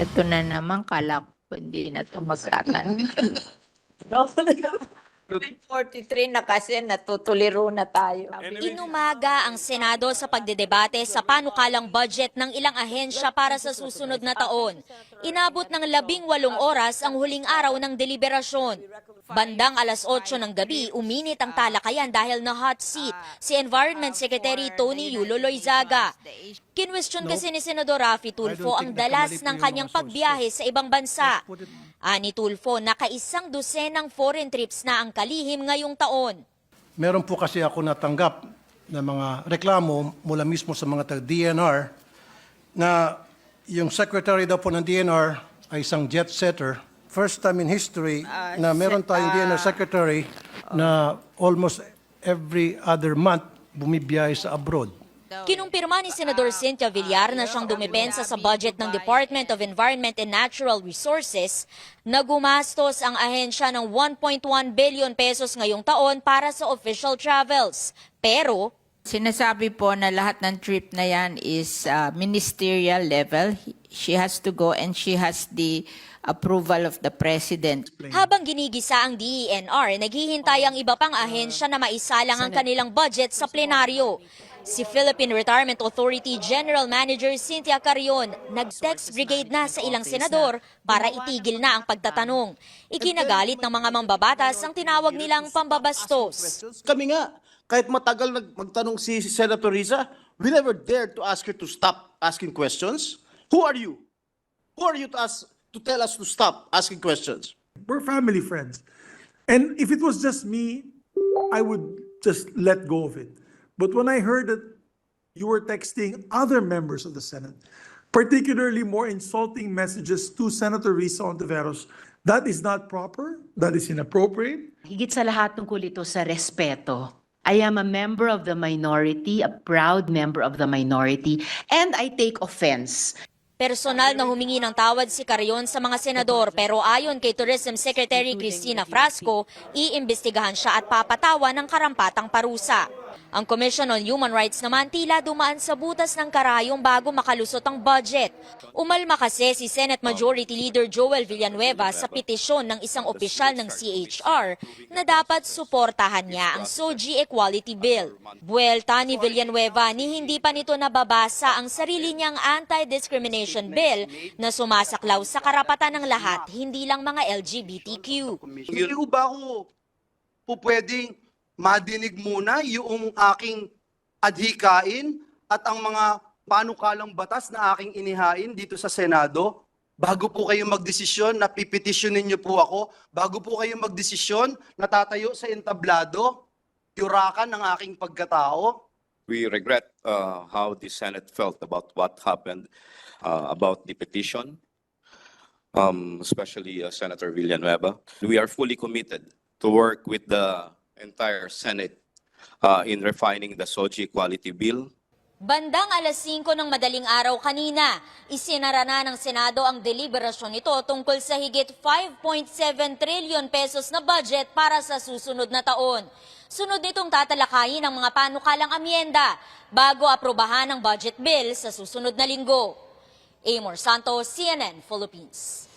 Ito na naman, kala ko hindi na ito magkakaroon. 43 na kasi natutuliro na tayo. Inumaga ang Senado sa pagdedebate sa panukalang budget ng ilang ahensya para sa susunod na taon. Inabot ng labing walong oras ang huling araw ng deliberasyon. Bandang alas 8 ng gabi, uminit ang talakayan dahil na hot seat si Environment Secretary Tony Yulo Loizaga. Kinwestiyon kasi ni Senador Rafi Tulfo ang dalas ng kanyang pagbiyahe sa ibang bansa. Ani Tulfo, nakaisang dosenang foreign trips na ang kalihim ngayong taon. Meron po kasi ako natanggap na mga reklamo mula mismo sa mga taga-DNR na yung secretary daw po ng DNR ay isang jet setter. First time in history na meron tayong DNR secretary na almost every other month bumibiyahe sa abroad. Kinumpirma ni Senador Cynthia Villar na siyang dumipensa sa budget ng Department of Environment and Natural Resources na gumastos ang ahensya ng 1.1 billion pesos ngayong taon para sa official travels. Pero Sinasabi po na lahat ng trip na yan is uh, ministerial level. She has to go and she has the approval of the president. habang ginigisa ang DENR, naghihintay ang iba pang ahensya na maisalang ang kanilang budget sa plenaryo. Si Philippine Retirement Authority General Manager Cynthia Carion nag-text brigade na sa ilang senador para itigil na ang pagtatanong. Ikinagalit ng mga mambabatas ang tinawag nilang pambabastos. Kami nga, kahit matagal nag magtanong si Senator Riza, we never dared to ask her to stop asking questions. Who are you? Who are you to ask to tell us to stop asking questions? We're family friends. And if it was just me, I would just let go of it. But when I heard that you were texting other members of the Senate, particularly more insulting messages to Senator Risa Ontiveros, that is not proper, that is inappropriate. Higit sa lahat tungkol ito sa respeto. I am a member of the minority, a proud member of the minority, and I take offense Personal na humingi ng tawad si Carion sa mga senador pero ayon kay Tourism Secretary Cristina Frasco, iimbestigahan siya at papatawa ng karampatang parusa. Ang Commission on Human Rights naman tila dumaan sa butas ng karayong bago makalusot ang budget. Umalma kasi si Senate Majority Leader Joel Villanueva sa petisyon ng isang opisyal ng CHR na dapat suportahan niya ang SOGI Equality Bill. Buelta ni Villanueva ni hindi pa nito nababasa ang sarili niyang anti-discrimination bill na sumasaklaw sa karapatan ng lahat, hindi lang mga LGBTQ. Hindi ko ba ako po pwedeng madinig muna yung aking adhikain at ang mga panukalang batas na aking inihain dito sa Senado? Bago po kayo magdesisyon na pipetisyonin niyo po ako, bago po kayo magdesisyon na tatayo sa entablado, yurakan ng aking pagkatao, We regret uh, how the Senate felt about what happened uh, about the petition, um, especially uh, Senator Villanueva. We are fully committed to work with the entire Senate uh, in refining the SOGI Equality Bill. Bandang alas 5 ng madaling araw kanina, isinara na ng Senado ang deliberasyon nito tungkol sa higit 5.7 trillion pesos na budget para sa susunod na taon. Sunod nitong tatalakayin ang mga panukalang amyenda bago aprobahan ang budget bill sa susunod na linggo. Amor Santos, CNN Philippines.